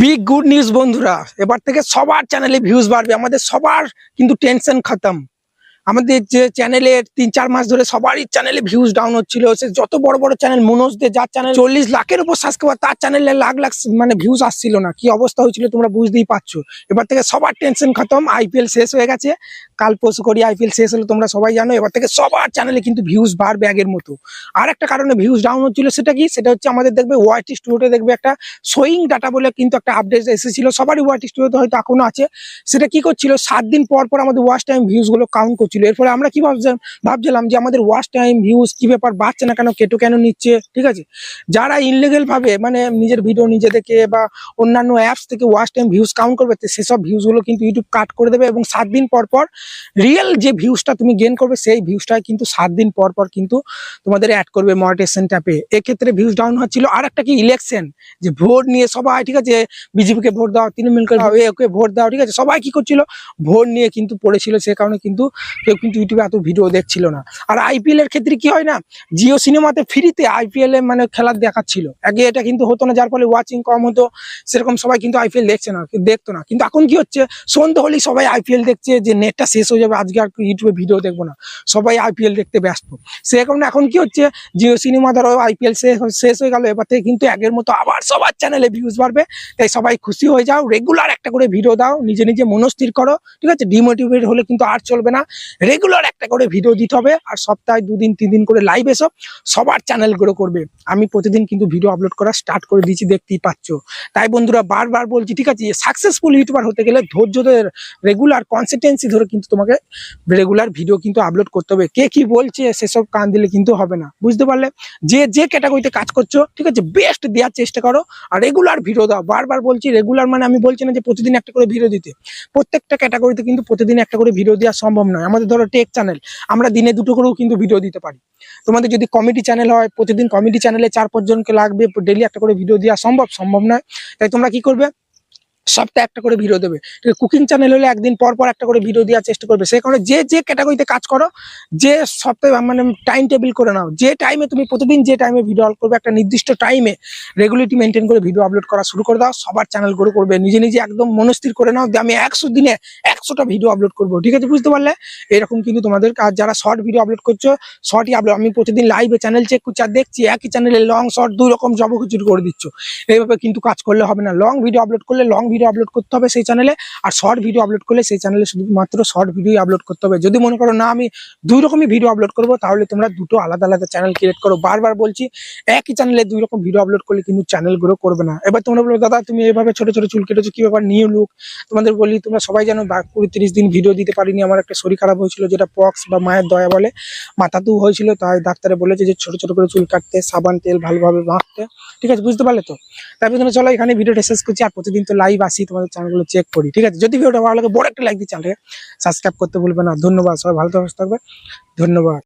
Big good news বন্ধুরা। এবার থেকে সবার চ্যানেলে ভিউজ বাড়বে। আমাদের সবার কিন্তু টেনশন খতম। আমাদের যে চ্যানেলের তিন চার মাস ধরে সবারই চ্যানেলে ভিউজ ডাউন হচ্ছিল। সে যত বড় বড় চ্যানেল মনোজদের যার চ্যানেল চল্লিশ লাখের উপর সাবস্ক্রাইবার তার চ্যানেলে লাখ লাখ মানে ভিউজ আসছিল না। কি অবস্থা হয়েছিল তোমরা বুঝতেই পারছ। এবার থেকে সবার টেনশন খতম আইপিএল শেষ হয়ে গেছে। কাল পরশু করি আইপিএল শেষ হলে, তোমরা সবাই জানো। এবার থেকে সবার চ্যানেলে কিন্তু ভিউজ বাড়বে আগের মতো। আর একটা কারণে ভিউজ ডাউন হচ্ছিল সেটা কি? সেটা হচ্ছে আমাদের দেখবে ওয়াইটি স্টুডিওতে দেখবে একটা সোয়িং ডাটা বলে কিন্তু একটা আপডেট এসেছিল। সবারই ওয়াইটি স্টুডিওতে হয়তো এখনও আছে। সেটা কি করছিল? সাত দিন পর পর আমাদের ওয়াচ টাইম ভিউজগুলো কাউন্ট এর ফলে আমরা কি ভাবছিলাম ভাবছিলাম যে আমাদের ওয়াচ টাইম ভিউজ কি ব্যাপার, বাড়ছে না কেন, কেটো কেন নিচ্ছে, ঠিক আছে? যারা ইনলিগেল ভাবে মানে নিজের ভিডিও নিজে দেখে বা অন্যান্য অ্যাপস থেকে ওয়াচ টাইম ভিউজ কাউন্ট করবে সেসব ভিউজগুলো কিন্তু ইউটিউব কাট করে দেবে এবং সাত দিন পর পর রিয়েল যে ভিউজটা তুমি গেন করবে, সেই ভিউজটা কিন্তু সাত দিন পর পর কিন্তু তোমাদের অ্যাড করবে মনিটাইজেশন ট্যাপে এক্ষেত্রে ভিউজ ডাউন হচ্ছিল। আর একটা কি? ইলেকশন যে ভোট নিয়ে সবাই, ঠিক আছে? বিজেপিকে ভোট দাও, তৃণমূলকে ওকে ভোট দাও, ঠিক আছে? সবাই কি করছিল? ভোট নিয়ে কিন্তু পড়েছিল, সে কারণে কিন্তু কেউ কিন্তু ইউটিউবে এত ভিডিও দেখছিল না। আর আইপিএল এর ক্ষেত্রে কি হয় না, জিও সিনেমাতে ফ্রিতে আইপিএল এ মানে খেলা দেখাচ্ছিল। আগে এটা কিন্তু হতো না, যার ফলে ওয়াচিং কম হতো, সেরকম সবাই কিন্তু আইপিএল দেখছে না, দেখতো না। কিন্তু এখন কি হচ্ছে, সন্ধ্যে হলেই সবাই আইপিএল দেখছে যে নেটটা শেষ হয়ে যাবে, আজকে আর ইউটিউবে ভিডিও দেখব না। সবাই আইপিএল দেখতে ব্যস্ত। সে কারণে এখন কি হচ্ছে, জিও সিনেমা ধরো আইপিএল শেষ হয়ে গেল, এবার থেকে কিন্তু আগের মতো আবার সবার চ্যানেলে ভিউজ বাড়বে। তাই সবাই খুশি হয়ে যাও রেগুলার একটা করে ভিডিও দাও, নিজে নিজে মনস্থির করো, ঠিক আছে? ডিমোটিভেট হলে কিন্তু আর চলবে না। রেগুলার একটা করে ভিডিও দিতে হবে আর সপ্তাহে দুদিন তিন দিন করে লাইভ এসো, সবার চ্যানেল গ্রো করবে। আমি প্রতিদিন কিন্তু ভিডিও আপলোড করা স্টার্ট করে দিয়েছি, দেখতেই পাচ্ছ। তাই বন্ধুরা, বারবার বলছি, ঠিক আছে সাকসেসফুল ইউটিউবার হতে গেলে ধৈর্য ধরে রেগুলার কনসিস্টেন্সি ধরে কিন্তু তোমাকে রেগুলার ভিডিও কিন্তু আপলোড করতে হবে। কে কি বলছে, সেসব কান দিলে কিন্তু হবে না। বুঝতে পারলে? যে যে ক্যাটাগরিতে কাজ করছ, ঠিক আছে বেস্ট দেওয়ার চেষ্টা করো। আর রেগুলার ভিডিও দাও। বারবার বলছি রেগুলার মানে আমি বলছি না যে প্রতিদিন একটা করে ভিডিও দিতে। প্রত্যেকটা ক্যাটাগরিতে কিন্তু প্রতিদিন একটা করে ভিডিও দেওয়া সম্ভব নয়। আমাদের ধরো টেক চ্যানেল আমরা দিনে দুটো করেও কিন্তু ভিডিও দিতে পারি। তোমাদের যদি কমেডি চ্যানেল হয়, প্রতিদিন কমেডি চ্যানেলে চার পাঁচজনকে লাগবে ডেলি একটা করে ভিডিও দেওয়া সম্ভব সম্ভব নয়। তাই তোমরা কি করবে? সপ্তাহে একটা করে ভিডিও দেবে। কুকিং চ্যানেল হলে একদিন পর পর একটা করে ভিডিও দেওয়ার চেষ্টা করবে। সেই কারণে যে যে ক্যাটাগরিতে কাজ করো, যে সপ্তাহে মানে টাইম টেবিল করে নাও। যে টাইমে তুমি প্রতিদিন যে টাইমে ভিডিও আপলোড করবে, একটা নির্দিষ্ট টাইমে রেগুলেটি মেনটেন করে ভিডিও আপলোড করা শুরু করে দাও। সবার চ্যানেল গ্রো করবে। নিজে নিজে একদম মনস্থির করে নাও যে, আমি একশো দিনে একশোটা ভিডিও আপলোড করব। ঠিক আছে? বুঝতে পারলে? এরকম কিন্তু তোমাদের কাজ। যারা শর্ট ভিডিও আপলোড করছ শর্টই আপলোড আমি প্রতিদিন লাইভে চ্যানেল চেক করছি, আর দেখছি একই চ্যানেলে লং শর্ট দুই রকম জবকুচুরি করে দিচ্ছ। এইভাবে কিন্তু কাজ করলে হবে না। লং ভিডিও আপলোড করলে লং ভিডিও আপলোড করতে হবে সেই চ্যানেলে আর শর্ট ভিডিও আপলোড করলে সেই চ্যানেলে শুধুমাত্র শর্ট ভিডিও আপলোড করতে হবে। যদি মনে করো না, আমি দুই রকমই ভিডিও আপলোড করব, তাহলে তোমরা দুটো আলাদা আলাদা চ্যানেল ক্রিয়েট করো। বারবার বলছি, একই চ্যানেলে দুই রকম ভিডিও আপলোড করলে কিন্তু চ্যানেল গ্রো করবে না। এবার তোমরা বলো, দাদা, তুমি এভাবে ছোট ছোট চুল কেটেছো, কি ব্যাপার? নিউ লুক তোমাদের বলি, তোমরা সবাই জানো কুড়ি তিরিশ দিন ভিডিও দিতে পারিনি। আমার একটা শরীর খারাপ হয়েছিল, যেটা পক্স বা মায়ের দয়া বলে। মাথা মাথাতেও হয়েছিল, তাই ডাক্তারে বলেছে যে ছোট ছোট করে চুল কাটতে, সাবান, তেল ভালোভাবে মাখতে। ঠিক আছে, বুঝতে পারলে তো? তারপরে তোমরা চলো এখানে ভিডিওটা শেষ করছি। আর প্রতিদিন তো লাইভ আসি, তোমাদের চ্যানেলগুলো চেক করি, ঠিক আছে? যদি ভিডিওটা ভালো লাগে, বড় একটা লাইক দিয়ে চ্যানেলটাকে সাবস্ক্রাইব করতে ভুলবে না। ধন্যবাদ, সবাই ভালো থাকবে। ধন্যবাদ।